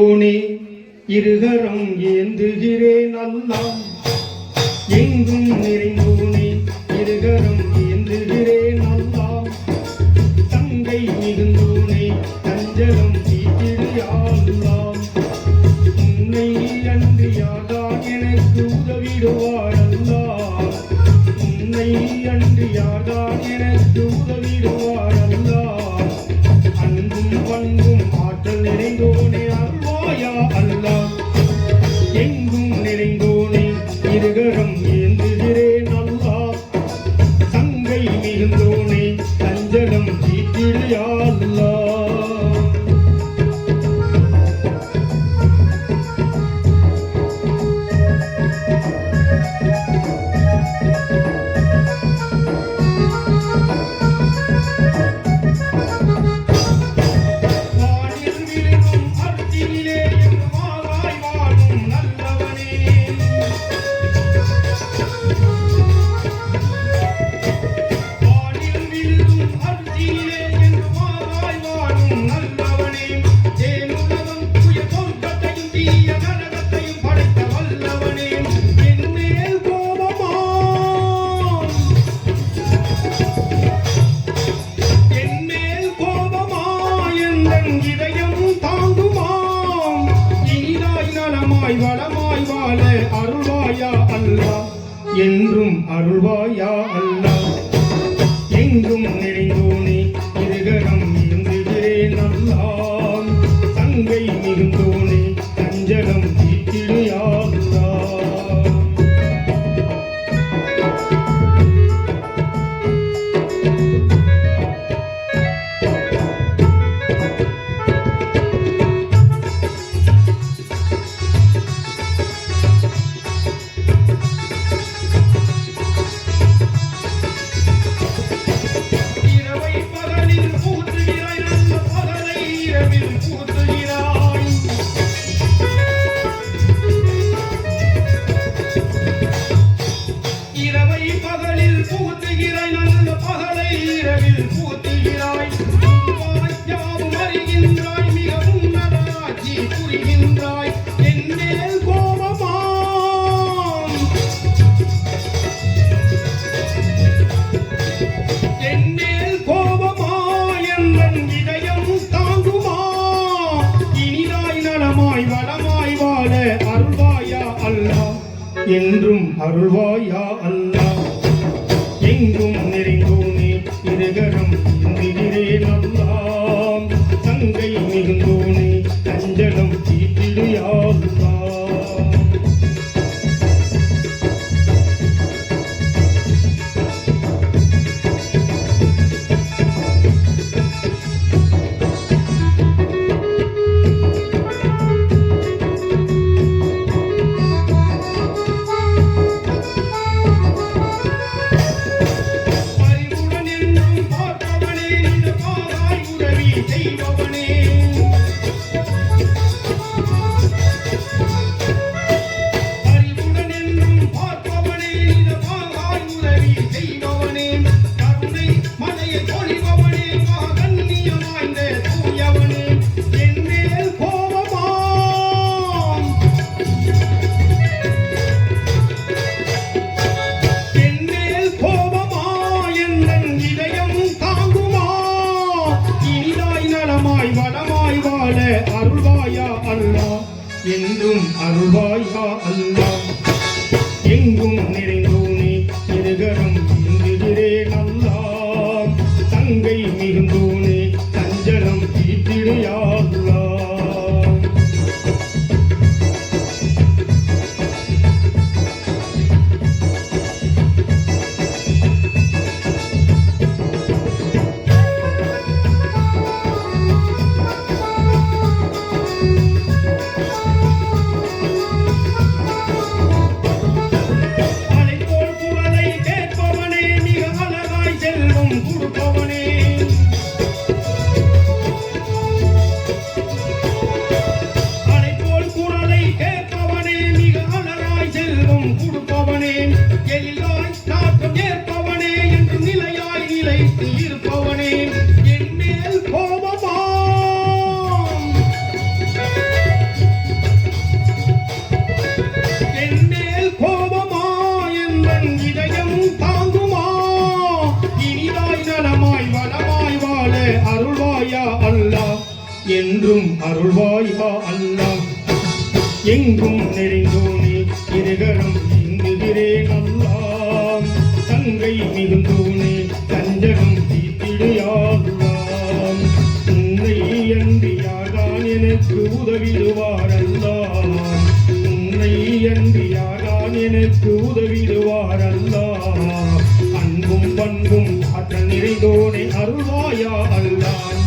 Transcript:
போனே இருகரம் ஏந்துகிறேன் அல்லாம். எங்கும் நிறைந்தோனே இருகரம் ஏந்துகிறேன் அல்லாம். தங்கை மிகுந்தோனே தஞ்சலம் தீட்டிடுயாள்லாம் உன்னை அன்று யாதான் எனக்கு உதவிடுவார் அல்லாம். உன்னை அன்று யாதான் எனக்கு உதவிடுவார் அல்லாம். அன்பும் பண்பும் ஆற்றல் நிறைந்தோனே திகழும் அல்லா. என்றும் அருள்வாயா அல்லா. எங்கும் என்றும் அருள்வாயா அல்லா. எங்கும் நெறிந்தோனே இருகரம். அருளால அருள்வாயா அல்லா. என்றும் அருள்வாயா அல்லா. எங்கும் நிறை என்றும் அருள்வாயா அல்லாஹ் எங்கும் நிறைந்தோனே இருகரம் இங்குகிறேன் அல்லாம் தங்கை மிகுந்தோனே தஞ்சகம் தீத்திடையாதுலாம் உன்னை அன்றி யார்தான் எனக்கு உதவிடுவார் அல்லாம் உன்னை அன்றி யார்தான் எனக்கு உதவிடுவார் அல்லாம் அன்பும் பண்பும் ஆற்றல் நிறைந்தோனே அருள்வாயா அல்லான்